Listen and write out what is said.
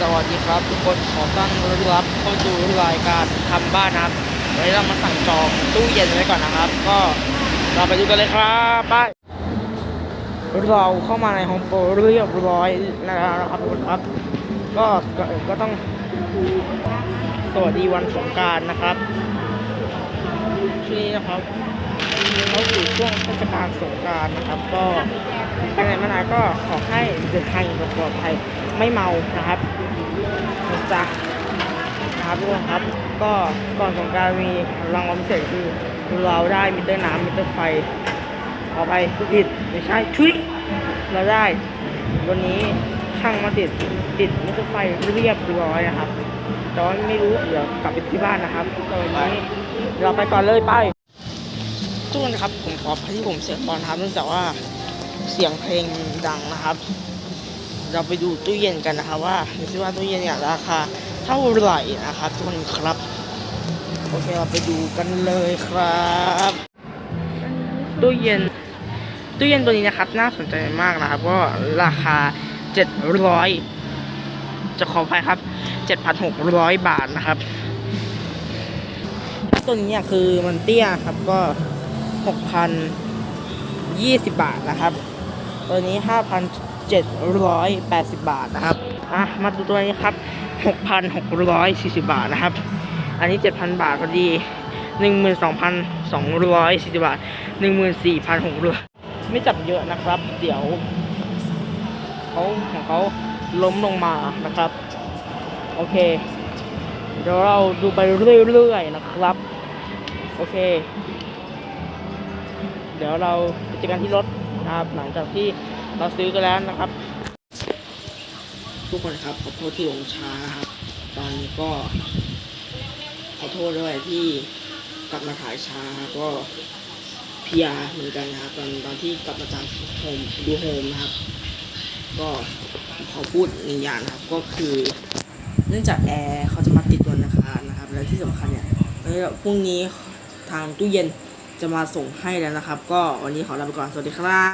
สวัสดีครับ ทุกคนขอต้อนรับเข้าสู่รายการทำบ้านนะครับวันนี้เรามาสั่งจองตู้เย็นไว้ก่อนนะครับ ก็เราไปดูกันเลยครับไปเราเข้ามาในห้องโปรเรียบร้อยแล้วนะครับทุกคนครับก็ก็ก็ต้องสวัสดีวันสงการนะครับช่วงนี้นะครับเขาอยู่ช่วงเทศกาลสงการนะครับ ก็ ไปไหนมาไหนก็ขอให้เดินทางอย่างปลอดภัยไม่เมานะครับนะจ๊ะนะครับทุกคนครับ ก็ก่อนสงการมีรางวัลพิเศษคือเราได้มิเตอร์น้ำมิเตอร์ไฟเอาไปผิดไม่ใช่ชุยเราได้วันนี้ช่างมาติดติดมิเตอร์ไฟเรียบร้อยนะครับต่ว่าไม่รู้เดี๋ยวกลับไปที่บ้านนะครับก็วันนี้เราไปก่อนเลยไปทุกคนครับผมขอพที่ผมเสียงก่อนนะครับเนื่องจากว่า เสียงเพลงดังนะครับ เราไปดูตู้เย็นกันนะครับว่าดูซิว่าตู้เย็นเนี่ยราคาเท่าไหร่นะครับทุกคนครับโอเคเราไปดูกันเลยครับตู้เย็นตู้เย็นตัวนี้นะครับ น่าสนใจมากนะครับ ก็ราคา 700 จะขอไปครับ 7,600 บาทนะครับ ตัวนี้เนี่ยคือมันเตี้ยครับก็ 6,020 บาทนะครับ ตัวนี้ 5,780 บาทนะครับอะมาดูตัวนี้ครับ 6,640 บาทนะครับ อันนี้ 7,000 บาทพอดี 12,240 บาท 14,600ไม่จับเยอะนะครับ เดี๋ยวเขาของเขาล้มลงมานะครับ โอเค เดี๋ยวเราดูไปเรื่อยๆนะครับ โอเค เดี๋ยวเราไปเจอกันที่รถ นะครับ หลังจากที่เราซื้อกันแล้วนะครับ ทุกคนครับขอโทษที่ลงช้านะครับ ตอนนี้ก็ขอโทษด้วยที่กลับมาถ่ายช้าครับก็เพียเหมือนกันนะครับ ตอนตอนที่กลับมาจากโฮมดูโฮมนะครับ ก็ขอพูดหนึ่งอย่างนะครับก็คือ เนื่องจากแอร์เขาจะมาติดวันอังคารนะครับ และที่สำคัญเนี่ยเอ่อพรุ่งนี้ทางตู้เย็นจะมาส่งให้แล้วนะครับ ก็วันนี้ขอลาไปก่อนสวัสดีครับ